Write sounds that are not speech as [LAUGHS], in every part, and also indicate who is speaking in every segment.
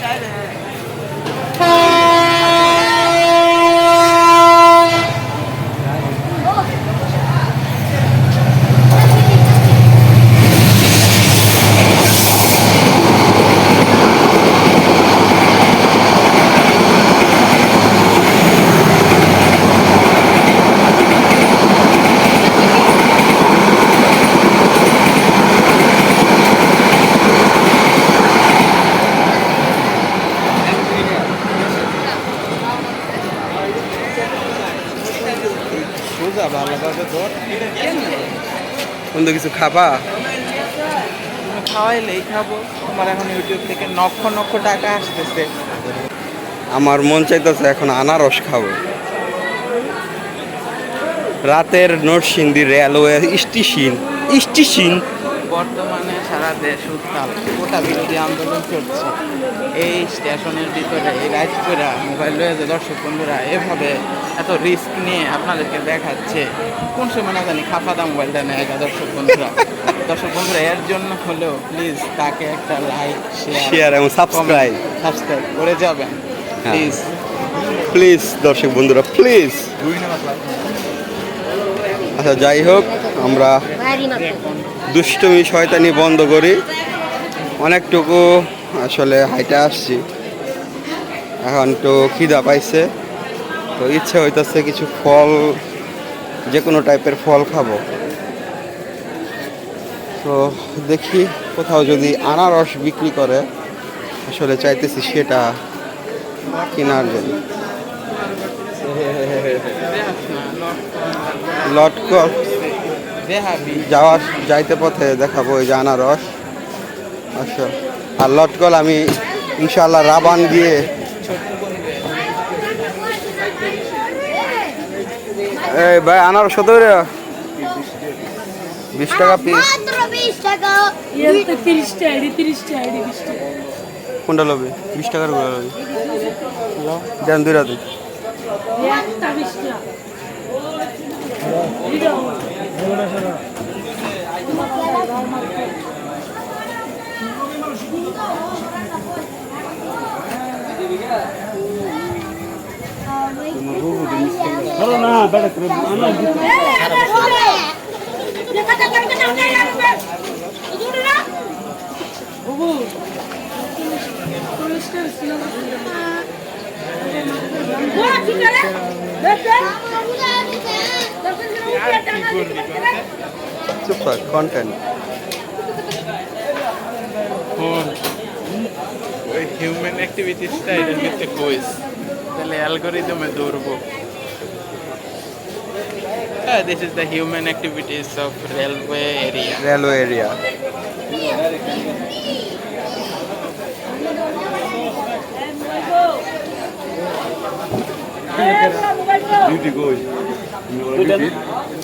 Speaker 1: काय সোজা করে ধর
Speaker 2: বন্ধু কিছু খাবা?
Speaker 1: খাওয়াইলেই খাব। আমার এখন ইউটিউব থেকে লক্ষ লক্ষ টাকা আসতেছে।
Speaker 2: আমার মন চাইতেছে এখন আনারস খাব। রাতের নরসিংদী রেলওয়ে স্টেশন স্টেশন
Speaker 1: বর্তমানে সারা দেশ উত্তাল। গোটা বিরোধী আন্দোলন চলছে। এই স্টেশনের ভিতরে এই রাইড করে মোবাইল রয়েছে দর্শক বন্ধুরা এভাবে এত রিস্ক নিয়ে আপনাদেরকে দেখাচ্ছে কোন সময় না জানি খাফাদা মোবাইলটা নেয় দর্শক বন্ধুরা। দর্শক বন্ধুরা এর জন্য হলেও প্লিজ তাকে একটা লাইক শেয়ার
Speaker 2: এবং সাবস্ক্রাইব
Speaker 1: সাবস্ক্রাইব করে যাবেন।
Speaker 2: হ্যাঁ।
Speaker 1: প্লিজ
Speaker 2: প্লিজ দর্শক বন্ধুরা প্লিজ আচ্ছা যাই হোক, আমরা দুষ্টমি শয়তানি বন্ধ করি। অনেকটুকু আসলে হাইটে আসছি। এখন একটু খিদা পাইছে। তো ইচ্ছে হইতেছে কিছু ফল, যে কোনো টাইপের ফল খাব। তো দেখি কোথাও যদি আনারস বিক্রি করে, আসলে চাইতেছি সেটা কেনার জন্য। লটকল যাওয়ার যাইতে পথে দেখাবো এই যে আনারস। আচ্ছা আর লটকল আমি ইনশাল্লাহ রাবান দিয়ে এই ভাই আনারস কত বিশ টাকা পিস কোনটা লবি? বিশ টাকার করে লবি। দেন দুই রাতে।
Speaker 3: বিশটা বাবু চল্লিশটা ছিল
Speaker 2: চুপ থাক কন্টেন্ট
Speaker 1: ওই হিউম্যান অ্যাক্টিভিটিসটা এটার ভিতরে কইস তাহলে অ্যালগোরিদমে দৌড়বো হ্যাঁ this is the human activities of railway area
Speaker 2: railway area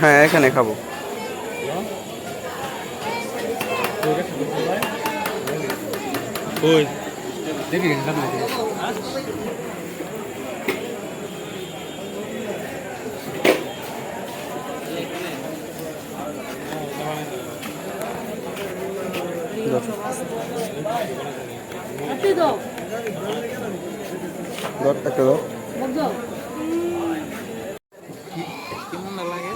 Speaker 2: হ্যাঁ এখানে খাব।
Speaker 3: চাই কাম কেন লাগবে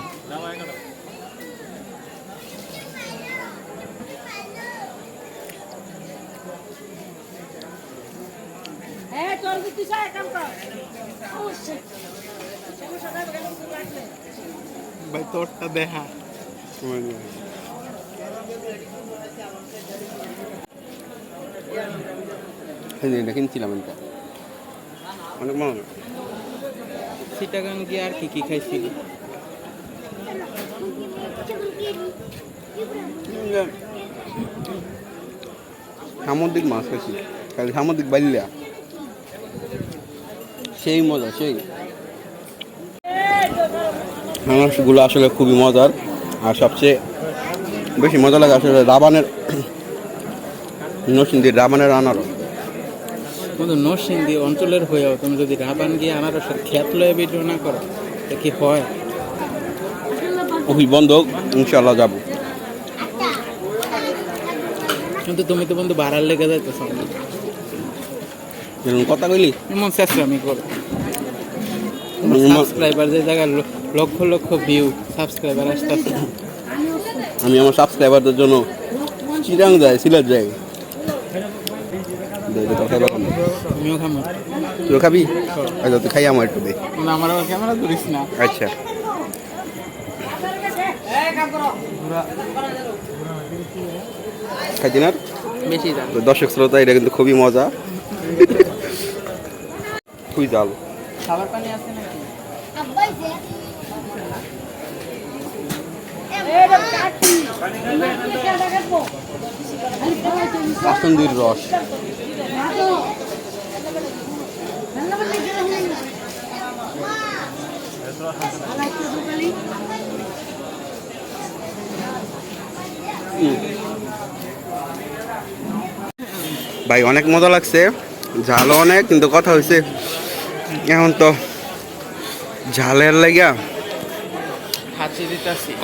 Speaker 1: ভাই তোরটা দেখা
Speaker 2: এই এটা কিনছিলাম এটা অনেক মজা
Speaker 1: সিটাগাং গিয়ে আর কি কি খাইছিলি?
Speaker 2: সামুদ্রিক মাছ খাইছি। খালি সামুদ্রিক বাইলিয়া সেই মজা সেই। মাছগুলো আসলে খুবই মজার। আর সবচেয়ে বেশি মজা লাগে আসলে রাবানের নসিন্দির রাবানের আনারস।
Speaker 1: কিন্তু নরসিংদী অঞ্চলের হয়েও তুমি যদি রাবান গিয়ে আনারসের খ্যাত লয়ে ভিডিও না করো তা কি হয়?
Speaker 2: অফিস বন্ধ ইনশাল্লাহ যাব।
Speaker 1: কিন্তু তুমি তো বন্ধু বাড়ার লেগে যাইতেছ।
Speaker 2: এরকম কথা কইলি?
Speaker 1: এমন আমি করো। সাবস্ক্রাইবার যে জায়গায় লক্ষ লক্ষ ভিউ সাবস্ক্রাইবার আসতেছে।
Speaker 2: আমি আমার সাবস্ক্রাইবারদের জন্য চিরাং যাই সিলেট না।
Speaker 1: তুমিও
Speaker 2: খাবি? আচ্ছা তুই খাই আমার একটু দে।
Speaker 1: না আমার ক্যামেরা ধরিস না।
Speaker 2: আচ্ছা। খাইছি না?
Speaker 1: বেশি
Speaker 2: তো দর্শক শ্রোতা এটা কিন্তু খুবই মজা। খুবই জাল।
Speaker 1: খাবার পানি আছে নাকি?
Speaker 2: কাসন্দির রস। ভাই অনেক মজা লাগছে। ঝালও অনেক কিন্তু কথা হয়েছে এখন তো ঝালের লাগিয়া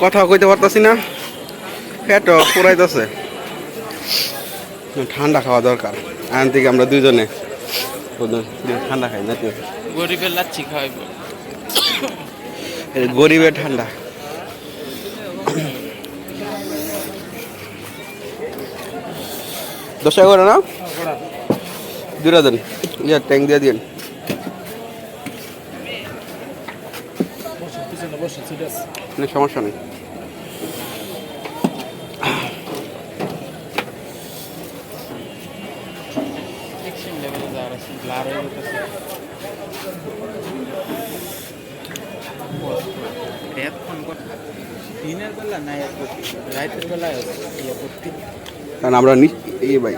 Speaker 2: কথা কইতে পারতাছি না। পেট পুরাইতেছে। ঠান্ডা খাওয়া দরকার। আন থেকে আমরা দুজনে ঠান্ডা খাই নাকি
Speaker 1: গরিবের লাচ্ছি খাওয়াইব
Speaker 2: গরিবের ঠান্ডা। দশ করে না দুটা দেন। ইয়া ট্যাঙ্ক দিয়ে দিন না সমস্যা নেই।
Speaker 1: এতক্ষণ কথা দিনের বেলা করতি রাতের বেলায় ইয়ে করতি
Speaker 2: কারণ আমরা নি- এই ভাই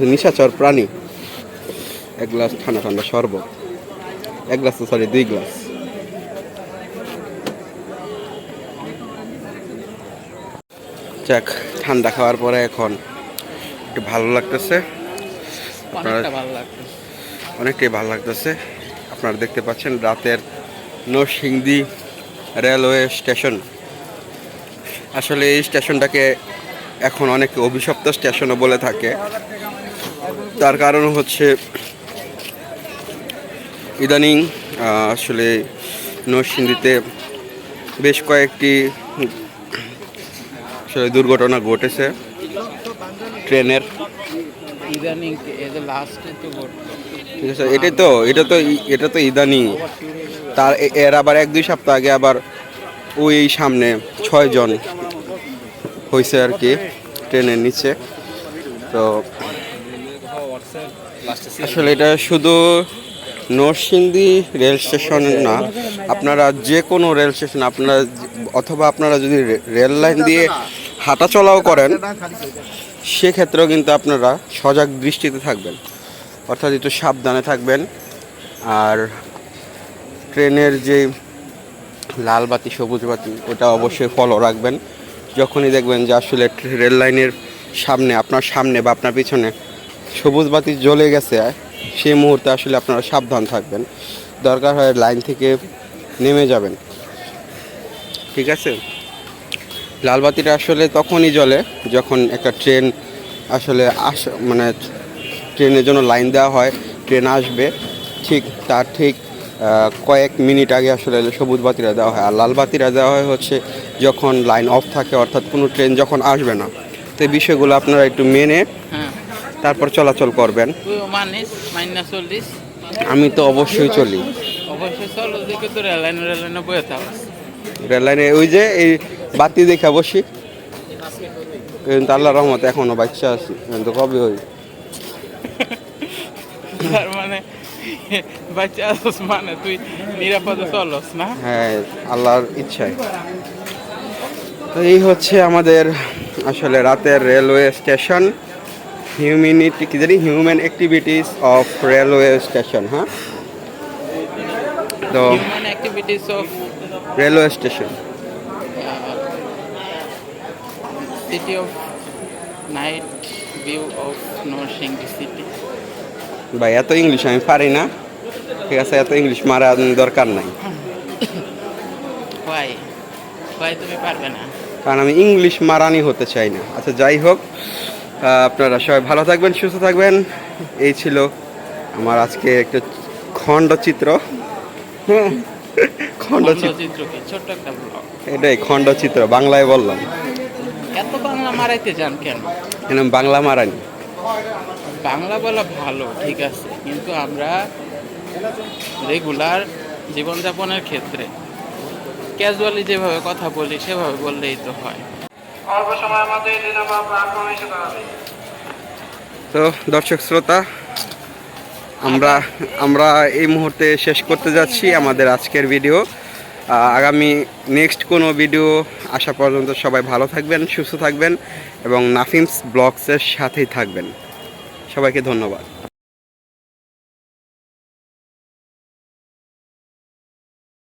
Speaker 2: নিশাচর প্রাণী। এক গ্লাস ঠান্ডা ঠান্ডা শরবত। এক গ্লাস তো সরি দুই গ্লাস। যাক ঠান্ডা খাওয়ার পরে এখন একটু ভালো লাগতেছে। অনেকটাই ভালো লাগতেছে। আপনারা দেখতে পাচ্ছেন রাতের নরসিংদী রেলওয়ে স্টেশন। আসলে এই স্টেশনটাকে এখন অনেক অভিশপ্ত স্টেশনও বলে থাকে। তার কারণ হচ্ছে ইদানিং আসলে নরসিংদীতে বেশ কয়েকটি আসলে দুর্ঘটনা ঘটেছে ট্রেনের। ঠিক আছে এটাই তো এটা তো এটা তো ইদানি। তার এর আবার এক দুই সপ্তাহ আগে আবার ওই সামনে ছয়জন হয়েছে আর কি ট্রেনের নিচে। তো আসলে এটা শুধু নরসিংদী রেল স্টেশন না, আপনারা যে কোনো রেল স্টেশন, আপনারা অথবা আপনারা যদি রেল লাইন দিয়ে হাঁটা চলাও করেন, সেক্ষেত্রেও কিন্তু আপনারা সজাগ দৃষ্টিতে থাকবেন। অর্থাৎ একটু সাবধানে থাকবেন। আর ট্রেনের যে লাল বাতি, সবুজ বাতি, ওটা অবশ্যই ফলো রাখবেন। যখনই দেখবেন যে আসলে রেল লাইনের সামনে, আপনার সামনে বা আপনার পিছনে সবুজ বাতি জ্বলে গেছে, সেই মুহূর্তে আসলে আপনারা সাবধান থাকবেন। দরকার হয় লাইন থেকে নেমে যাবেন। ঠিক আছে? লাল বাতিটা আসলে তখনই জ্বলে যখন একটা ট্রেন আসলে আস মানে ট্রেনের জন্য লাইন দেওয়া হয়, ট্রেন আসবে। ঠিক তার ঠিক কয়েক মিনিট আগে আসলে সবুজ বাতিরা দেওয়া হয়। আর লাল বাতিরা দেওয়া হয় হচ্ছে যখন লাইন অফ থাকে অর্থাৎ কোনো ট্রেন যখন আসবে না। তো এই বিষয়গুলো আপনারা একটু মেনে
Speaker 1: হ্যাঁ।
Speaker 2: তারপর চলাচল করবেন। আমি তো অবশ্যই চলি।
Speaker 1: অবশ্যই চল ওদিকে তো রেলাইন রেলাইনে বয়ে থাকস
Speaker 2: রেল লাইনে ওই যে এই বাতি দেখা বসি। কিন্তু আল্লাহ রহমতে এখনও বাচ্চা আছি। কিন্তু কবে হই?
Speaker 1: তার মানে বাচ্চা আসস মানে তুই নিরাপদে চলস না
Speaker 2: হ্যাঁ আল্লাহর ইচ্ছায়। তো এই হচ্ছে আমাদের আসলে রাতের রেলওয়ে স্টেশন হিউম্যানিটি কি জানি human activities of railway station হ্যাঁ? তো
Speaker 1: activities of
Speaker 2: railway station
Speaker 1: city of night view of Narsingdi city
Speaker 2: ভাই এত ইংলিশ আমি পারি না। ঠিক আছে এত ইংলিশ মারা দরকার নাই।
Speaker 1: ওয়াই ওয়াই তুমি পারবে না?
Speaker 2: কারণ আমি ইংলিশ মারানি হতে চাই না। আচ্ছা যাই হোক আপনারা সবাই ভালো থাকবেন সুস্থ থাকবেন। এই ছিল আমার আজকে একটা খণ্ডচিত্র। হ্যাঁ [LAUGHS] খণ্ডচিত্র
Speaker 1: ছোট্ট একটা
Speaker 2: এটাই খণ্ডচিত্র বাংলায় বললাম।
Speaker 1: এত বাংলা মারাইতে যান কেন?
Speaker 2: কেন বাংলা মারানি।
Speaker 1: বাংলা বলা ভালো ঠিক আছে। কিন্তু আমরা রেগুলার জীবনযাপনের ক্ষেত্রে ক্যাজুয়ালি যেভাবে কথা বলি সেভাবে বললেই তো হয়।
Speaker 2: তো দর্শক শ্রোতা আমরা আমরা এই মুহূর্তে শেষ করতে যাচ্ছি আমাদের আজকের ভিডিও। আগামী নেক্সট কোনো ভিডিও আসা পর্যন্ত সবাই ভালো থাকবেন সুস্থ থাকবেন এবং নাফিমস ব্লগসের সাথেই থাকবেন। সবাইকে ধন্যবাদ।